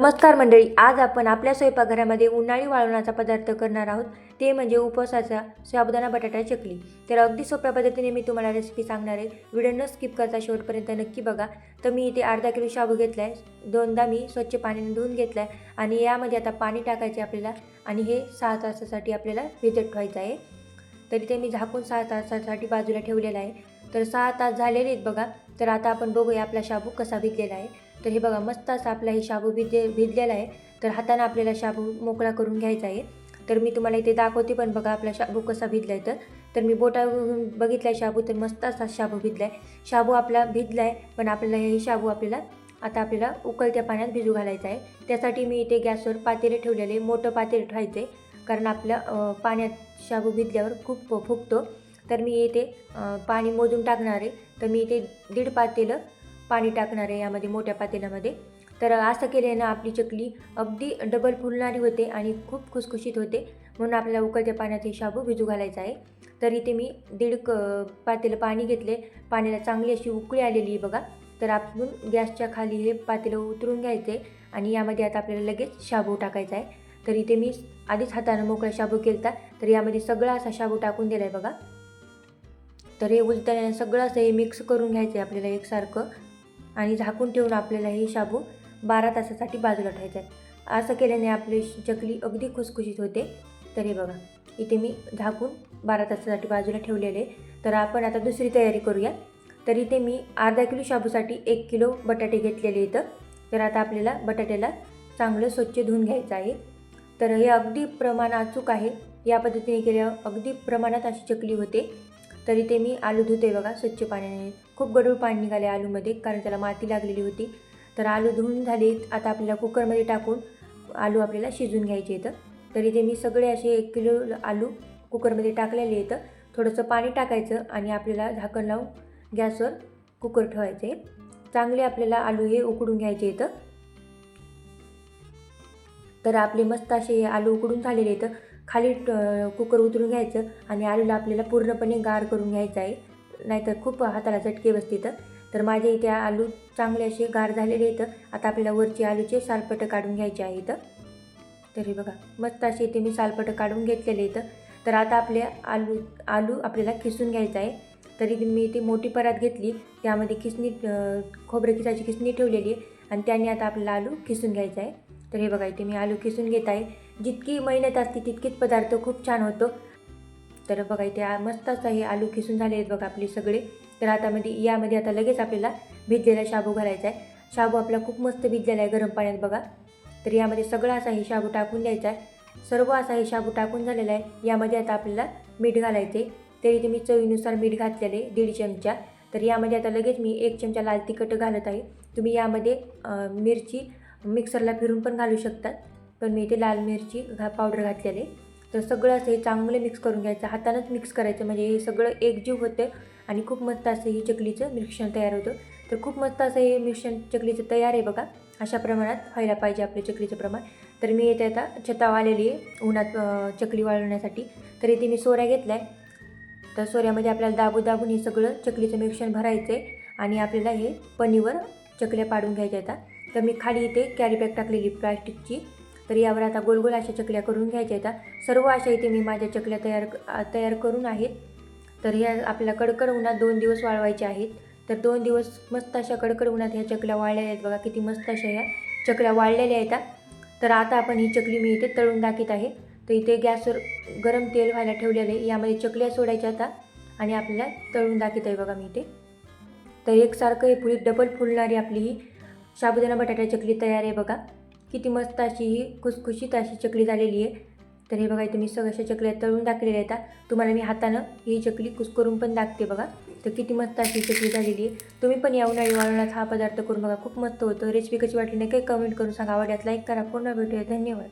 नमस्कार मंडळी आज आपण आपल्या स्वयंपाकघरामध्ये उन्हाळी वाळवणाचा पदार्थ करणार आहोत. ते म्हणजे उपवासाचा साबुदाणा बटाटा चकली. तर अगदी सोप्या पद्धतीने मी तुम्हाला रेसिपी सांगणार आहे. व्हिडिओ न स्किप करता शेवटपर्यंत नक्की बघा. तर मी इथे अर्धा किलो शाबू घेतला आहे दोनदा मी स्वच्छ पाण्याने धुवून घेतला आहे आणि यामध्ये आता पाणी टाकायचे आपल्याला आणि हे सहा तासासाठी आपल्याला भिजत ठेवायचं आहे. तर इथे मी झाकून सहा तासासाठी बाजूला ठेवलेला आहे. तर सहा तास झालेले आहेत बघा. तर आता आपण बघूया आपला शाबू कसा भिजलेला आहे. तर हे बघा मस्त असा आपला हे शाबू भिजले भिजलेला आहे. तर हाताने आपल्याला शाबू मोकळा करून घ्यायचा आहे. तर मी तुम्हाला इथे दाखवते पण बघा आपला शाबू कसा भिजला आहे तर. तर मी बोटावरून बघितला आहे शाबू तर मस्त असा शाबू भिजला आहे. शाबू आपला भिजला आहे पण आपल्याला हे शाबू आपल्याला आता आपल्याला उकळत्या पाण्यात भिजू घालायचं आहे. त्यासाठी मी इथे गॅसवर पातेले ठेवलेले मोठं पातेले ठेवायचे कारण आपल्या पाण्यात शाबू भिजल्यावर खूप फुगतो. तर मी इथे पाणी मोजून टाकणार आहे. तर मी इथे दीड पातेलं पाणी टाकणार आहे यामध्ये मोठ्या पातेल्यामध्ये. तर असं केल्यानं आपली चकली अगदी डबल फुलणारी होते आणि खूप खुसखुशीत होते. म्हणून आपल्याला उकळत्या पाण्यात हे शाबू भिजू घालायचा आहे. तर इथे मी दीड क पातेलं पाणी घेतले. पाण्याला चांगली अशी उकळी आलेली आहे बघा. तर आपण गॅसच्या खाली हे पातेलं उतरून घ्यायचे आणि यामध्ये आता आपल्याला लगेच शाबू टाकायचा आहे. तर इथे मी आधीच हातानं मोकळा शाबू केलता. तर यामध्ये सगळा असा शाबू टाकून दिला आहे बघा. तर हे उलताना सगळं असं हे मिक्स करून घ्यायचं आहे आपल्याला एकसारखं. आणि झाकून ठेवून आपल्याला हे शाबू बारा तासासाठी बाजूला ठेवायचं आहे. असं केल्याने आपली चकली अगदी खुसखुशीत होते. तर हे बघा इथे मी झाकून बारा तासासाठी बाजूला ठेवलेले तर आपण आता दुसरी तयारी करूया. तर इथे मी अर्धा किलो शाबूसाठी एक किलो बटाटे घेतलेले इथं. तर आता आपल्याला बटाट्याला चांगलं स्वच्छ धुवून घ्यायचं आहे. तर हे अगदी प्रमाण अचूक आहे. या पद्धतीने केल्यावर अगदी प्रमाणात अशी चकली होते. तरी ते मी आलू धुते बघा स्वच्छ पाण्याने. खूप गडूळ पाणी निघाले आलूमध्ये कारण त्याला माती लागलेली होती. तर आलू धुवून झाले आता आपल्याला कुकरमध्ये टाकून आलू आपल्याला शिजून घ्यायचे येतं तर इथे मी सगळे असे एक किलो आलू कुकरमध्ये टाकलेले येतं थोडंसं पाणी टाकायचं आणि आपल्याला झाकण लावून गॅसवर कुकर ठेवायचे. चांगले आपल्याला आलू हे उकडून घ्यायचे येतं तर आपले मस्त असे आलू उकडून झालेले येतं खाली कुकर उतरून घ्यायचं आणि आलूला आपल्याला पूर्णपणे गार करून घ्यायचं आहे. नाहीतर खूप हाताला चटके बसते तर. तर माझ्या इथे आलू चांगले असे गार झालेले आहेत. आता आपल्याला वरची आलूचे सालपटं काढून घ्यायचे आहे इथं. तर हे बघा मस्त असे इथे मी सालपटं काढून घेतलेले इथं तर आता आपले आलू आलू आपल्याला खिसून घ्यायचं आहे. तरी मी इथे मोठी परात घेतली. त्यामध्ये खिसणी खोबरं खोबरे खिसाची खिसणी ठेवलेली आहे. आणि त्याने आता आपल्याला आलू खिसून घ्यायचा आहे. तर हे बघा इथे मी आलू खिसून घेत आहे. जितकी मेहनत असते तितकीच पदार्थ खूप छान होतो. तर बघा इथे मस्त असं हे आलू खिसून झाले आहेत बघा आपले सगळे. तर आता मध्ये यामध्ये आता लगेच आपल्याला भिजलेला शाबू घालायचा आहे. शाबू आपला खूप मस्त भिजलेला आहे गरम पाण्यात बघा. तर यामध्ये सगळा असा हे शाबू टाकून द्यायचा आहे. सर्व असा हे शाबू टाकून झालेला आहे. यामध्ये आता आपल्याला मीठ घालायचे. तरी तुम्ही चवीनुसार मीठ घातलेले दीड चमचा. तर यामध्ये आता लगेच मी एक चमचा लाल तिखट घालत आहे. तुम्ही यामध्ये मिरची मिक्सरला फिरून पण घालू शकतात पण मी इथे लाल मिरची घा पावडर घातलेले. तर सगळं असं हे चांगलं मिक्स करून घ्यायचं. हातानंच मिक्स करायचं. म्हणजे हे सगळं एकजीव होतं आणि खूप मस्त असं ही चकलीचं मिश्रण तयार होतं. तर खूप मस्त असं हे मिश्रण चकलीचं तयार आहे बघा. अशा प्रमाणात व्हायला पाहिजे आपल्या चकलीचं प्रमाण. तर मी येते आता छताव आलेली आहे उन्हात चकली वाळवण्यासाठी. तर इथे मी सोऱ्या घेतल्या. आहे तर सोऱ्यामध्ये आपल्याला दाबू दाबून हे सगळं चकलीचं मिश्रण भरायचं आहे. आणि आपल्याला हे पनीवर चकल्या पाडून घ्यायच्या आता तर मी खाली इथे कॅरी बॅग टाकलेली प्लास्टिकची तर यावर आता गोलगोल अशा चकल्या करून घ्यायच्या आहेत. सर्व अशा इथे मी माझ्या चकल्या तयार तयार करून आहेत. तर ह्या आपल्या कडकड उन्हात दोन दिवस वाळवायच्या आहेत. तर दोन दिवस मस्त अशा कडकड उन्हात ह्या चकल्या वाळलेल्या आहेत. बघा किती मस्त अशा ह्या चकल्या वाळलेल्या आहेत. तर आता आपण ही चकली मी इथे तळून दाखीत आहे. तर इथे गॅसवर गरम तेल व्हायला ठेवलेलं आहे. यामध्ये चकल्या सोडायच्या आता. आणि आपल्याला तळून दाखीत आहे बघा मी इथे. तर एकसारखं हे फुली डबल फुलणारी आपली ही साबुदाणा बटाटा चकली तयार आहे बघा. किती मस्त अशी ही खुसखुशीत अशी चकली झालेली आहे. तर हे बघा इथे मी सगळ्या चकल्या तळून टाकलेल्या आहेत. तुम्हाला मी हातानं ही चकली कुसकरून पण दाखते बघा. तर किती मस्त अशी चकली झालेली आहे. तुम्ही पण या उन्हाळी वाळवण्यात हा पदार्थ करून बघा. खूप मस्त होतं. रेसिपी कशी वाटली नाही काही कमेंट करून सांगा. आवडल्यास लाईक करा. पुन्हा भेटूया. धन्यवाद.